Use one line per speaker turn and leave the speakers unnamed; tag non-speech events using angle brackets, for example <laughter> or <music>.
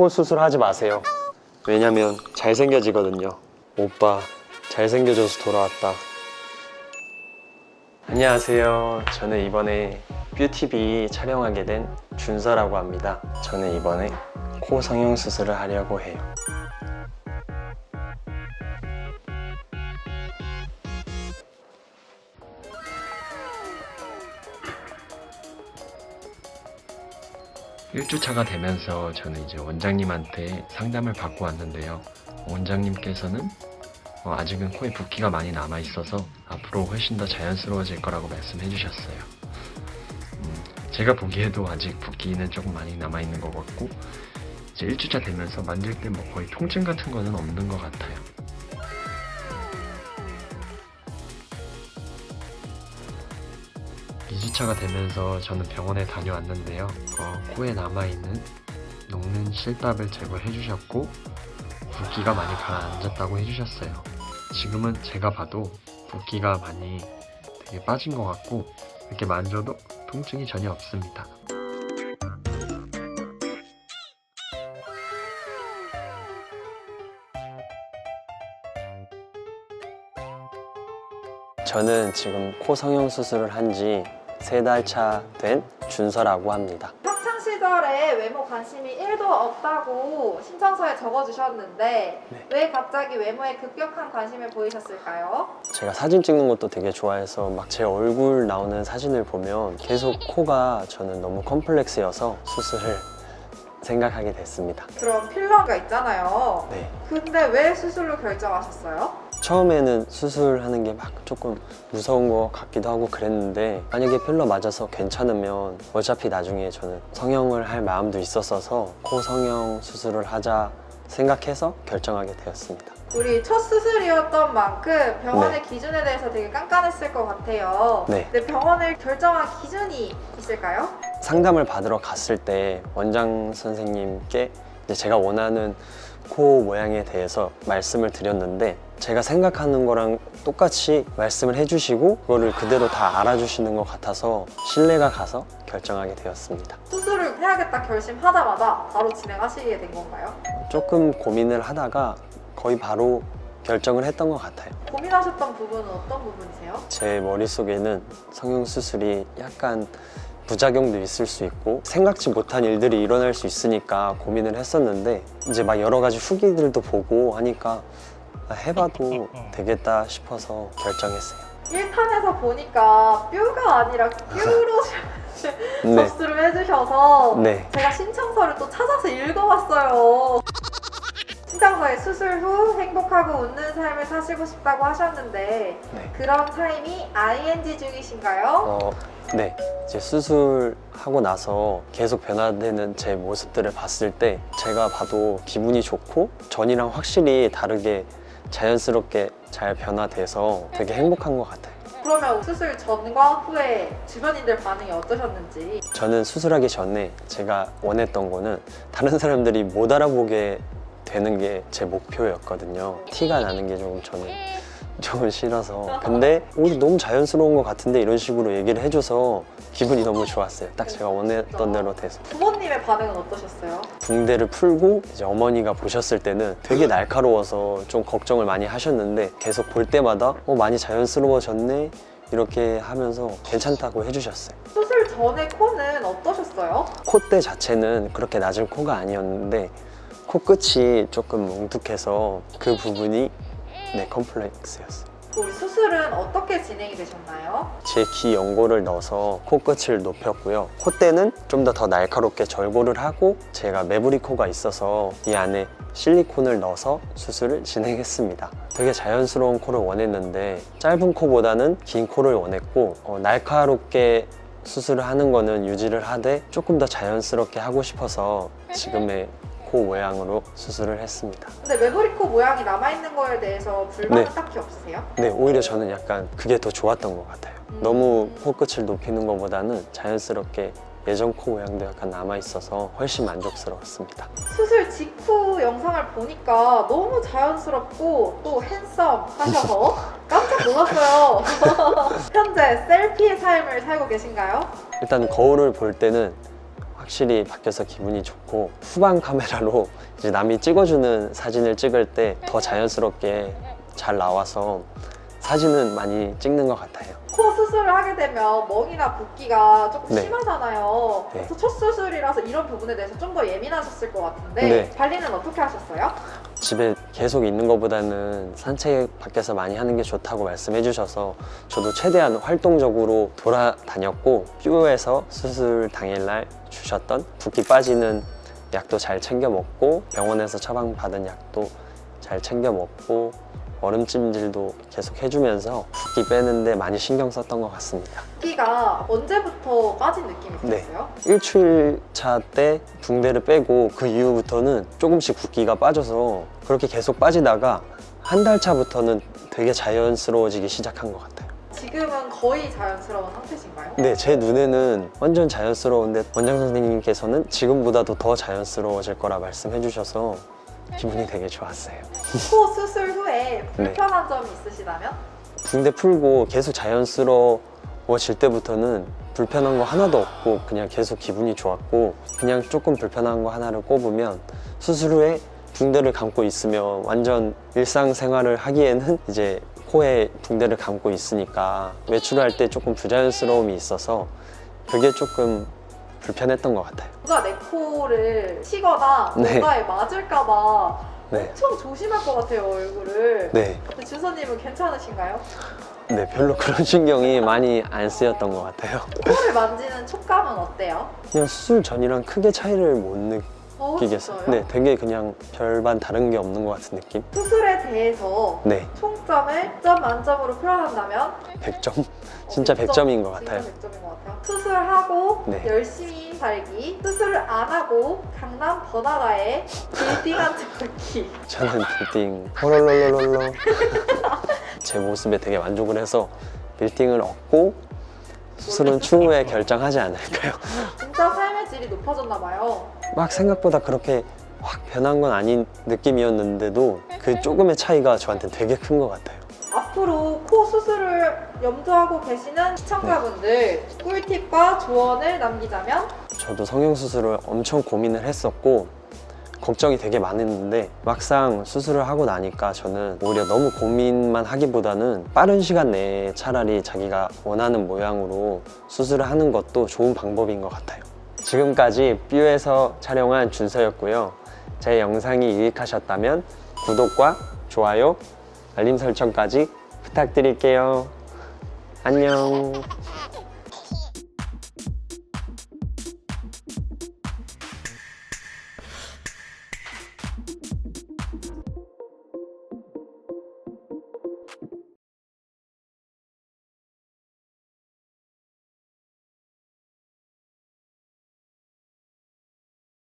코 수술 하지 마세요. 왜냐면 잘생겨지거든요. 오빠 잘생겨져서 돌아왔다. 안녕하세요. 저는 이번에 뷰티비 촬영하게 된 준서라고 합니다. 저는 이번에 코 성형 수술을 하려고 해요. 일주차가 되면서 저는 이제 원장님한테 상담을 받고 왔는데요. 원장님께서는 어, 아직은 코에 붓기가 많이 남아 있어서 앞으로 훨씬 더 자연스러워질 거라고 말씀해 주셨어요. 음, 제가 보기에도 아직 붓기는 조금 많이 남아 있는 것 같고 이제 1주차 되면서 만질 때 뭐 거의 통증 같은 거는 없는 것 같아요. 이주차가 되면서 저는 병원에 다녀왔는데요. 어, 코에 남아있는 녹는 실밥을 제거해 주셨고 붓기가 많이 가라앉았다고 해주셨어요. 지금은 제가 봐도 붓기가 많이 되게 빠진 것 같고 이렇게 만져도 통증이 전혀 없습니다. 저는 지금 코 성형 수술을 한지 세 달 차 된 준서라고 합니다.
학창 시절에 외모 관심이 1도 없다고 신청서에 적어주셨는데
네.
왜 갑자기 외모에 급격한 관심을 보이셨을까요?
제가 사진 찍는 것도 되게 좋아해서 막 제 얼굴 나오는 사진을 보면 계속 코가 저는 너무 컴플렉스여서 수술을 <laughs> 생각하게 됐습니다.
그런 필러가 있잖아요.
네.
근데 왜 수술로 결정하셨어요?
처음에는 수술하는 게 막 조금 무서운 것 같기도 하고 그랬는데 만약에 필러 맞아서 괜찮으면 어차피 나중에 저는 성형을 할 마음도 있었어서 코 성형 수술을 하자 생각해서 결정하게 되었습니다.
우리 첫 수술이었던 만큼 병원의 기준에 대해서 되게 깐깐했을 것 같아요.
네.
근데 병원을 결정한 기준이 있을까요?
상담을 받으러 갔을 때 원장 선생님께 이제 제가 원하는 코 모양에 대해서 말씀을 드렸는데 제가 생각하는 거랑 똑같이 말씀을 해주시고 그거를 그대로 다 알아주시는 것 같아서 신뢰가 가서 결정하게 되었습니다.
수술을 해야겠다 결심하자마자 바로 진행하시게 된 건가요?
조금 고민을 하다가 거의 바로 결정을 했던 것 같아요.
고민하셨던 부분은 어떤 부분이세요?
제 머릿속에는 성형 수술이 약간 부작용도 있을 수 있고 생각지 못한 일들이 일어날 수 있으니까 고민을 했었는데 이제 막 여러 가지 후기들도 보고 하니까 아, 해봐도 되겠다 싶어서 결정했어요.
1탄에서 보니까 뾰가 아니라 뾰로 <laughs>
네.
접수를 해주셔서
네.
제가 신청서를 또 찾아서 읽어봤어요. 신청서에 수술 후 행복하고 웃는 삶을 사시고 싶다고 하셨는데
네.
그런 타임이 ing 중이신가요?
어, 네. 이제 수술하고 나서 계속 변화되는 제 모습들을 봤을 때 제가 봐도 기분이 좋고 전이랑 확실히 다르게 자연스럽게 잘 변화돼서 되게 행복한 것 같아요.
그러면 수술 전과 후에 주변인들 반응이 어떠셨는지
저는 수술하기 전에 제가 원했던 거는 다른 사람들이 못 알아보게 되는 게 제 목표였거든요. 티가 나는 게 조금 저는 조금 싫어서. 근데 오히려 너무 자연스러운 것 같은데 이런 식으로 얘기를 해줘서 기분이 너무 좋았어요. 딱 제가 원했던 대로 돼서.
부모님의 반응은 어떠셨어요?
붕대를 풀고 이제 어머니가 보셨을 때는 되게 날카로워서 좀 걱정을 많이 하셨는데 계속 볼 때마다 어, 많이 자연스러워졌네 이렇게 하면서 괜찮다고 해주셨어요.
수술 전에 코는 어떠셨어요?
콧대 자체는 그렇게 낮은 코가 아니었는데 코 끝이 조금 뭉툭해서 그 부분이 네 컴플렉스였어요.
우리 수술은 어떻게 진행이 되셨나요?
제 귀 연고를 넣어서 코 끝을 높였고요. 콧대는 좀 더 더 날카롭게 절고를 하고 제가 매부리 코가 있어서 이 안에 실리콘을 넣어서 수술을 진행했습니다. 되게 자연스러운 코를 원했는데 짧은 코보다는 긴 코를 원했고 어, 날카롭게 수술을 하는 거는 유지를 하되 조금 더 자연스럽게 하고 싶어서 지금의 코 모양으로 수술을 했습니다.
근데 메모리코 모양이 남아있는 거에 대해서 불만은
네.
딱히 없으세요?
네, 오히려 저는 약간 그게 더 좋았던 것 같아요.
음.
너무 코끝을 높이는 것보다는 자연스럽게 예전 코 모양도 약간 남아 있어서 훨씬 만족스러웠습니다.
수술 직후 영상을 보니까 너무 자연스럽고 또 핸섬 하셔서 <laughs> 깜짝 놀랐어요. <laughs> 현재 셀피의 삶을 살고 계신가요?
일단 거울을 볼 때는 확실히 바뀌어서 기분이 좋고 후방 카메라로 이제 남이 찍어주는 사진을 찍을 때 더 자연스럽게 잘 나와서 사진은 많이 찍는 것 같아요.
코 수술을 하게 되면 멍이나 붓기가 조금
네.
심하잖아요.
네.
그래서 첫 수술이라서 이런 부분에 대해서 좀 더 예민하셨을 것 같은데
네.
관리는 어떻게 하셨어요?
집에 계속 있는 것보다는 산책 밖에서 많이 하는 게 좋다고 말씀해 주셔서 저도 최대한 활동적으로 돌아다녔고 뷰에서 수술 당일날 주셨던 붓기 빠지는 약도 잘 챙겨 먹고 병원에서 처방 받은 약도 잘 챙겨 먹고 얼음찜질도 계속 해주면서 붓기 빼는데 많이 신경 썼던 것 같습니다.
붓기가 언제부터 빠진 느낌이
네.
드셨어요?
일주일 차 때 붕대를 빼고 그 이후부터는 조금씩 붓기가 빠져서 그렇게 계속 빠지다가 한 달 차부터는 되게 자연스러워지기 시작한 것 같아요.
지금은 거의 자연스러운 상태신가요?
네, 제 눈에는 완전 자연스러운데 원장 선생님께서는 지금보다도 더 자연스러워질 거라 말씀해 주셔서 기분이 되게 좋았어요.
코 수술 후에
네.
불편한 점이 있으시다면?
붕대 풀고 계속 자연스러워질 때부터는 불편한 거 하나도 없고 그냥 계속 기분이 좋았고 그냥 조금 불편한 거 하나를 꼽으면 수술 후에 붕대를 감고 있으면 완전 일상생활을 하기에는 이제 코에 붕대를 감고 있으니까 외출할 때 조금 부자연스러움이 있어서 그게 조금 불편했던 것 같아요.
누가 내 코를 치거나
네.
뭔가에 맞을까봐
네.
엄청 조심할 것 같아요 얼굴을
네.
근데 준서님은 괜찮으신가요?
네, 별로 그런 신경이 많이 안 쓰였던 것 같아요.
코를 만지는 촉감은 어때요?
그냥 수술 전이랑 크게 차이를 못
어,
느끼겠 어요.
진짜요?
네, 되게 그냥 별반 다른 게 없는 것 같은 느낌?
수술에 대해서
네,
총점을 1점 만점으로 표현한다면
100점? 진짜
어,
100점인 것 같아요.
진짜 100점인 것 같아요. 수술하고
네.
열심히 살기, 수술을 안 하고 강남 번화가에 빌딩 한채 걷기.
저는 빌딩 호롤롤롤롤로 <laughs> 제 모습에 되게 만족을 해서 빌딩을 얻고 수술은 추후에 결정하지 않을까요?
진짜 삶의 질이 높아졌나 봐요.
막 생각보다 그렇게 확 변한 건 아닌 느낌이었는데도 그 조금의 차이가 저한테 되게 큰 것 같아요.
앞으로 코 수술을 염두하고 계시는 시청자분들 꿀팁과 조언을 남기자면
저도 성형수술을 엄청 고민을 했었고 걱정이 되게 많았는데 막상 수술을 하고 나니까 저는 오히려 너무 고민만 하기보다는 빠른 시간 내에 차라리 자기가 원하는 모양으로 수술을 하는 것도 좋은 방법인 것 같아요. 지금까지 뷰에서 촬영한 준서였고요. 제 영상이 유익하셨다면 구독과 좋아요, 알림 설정까지 부탁드릴게요. 안녕.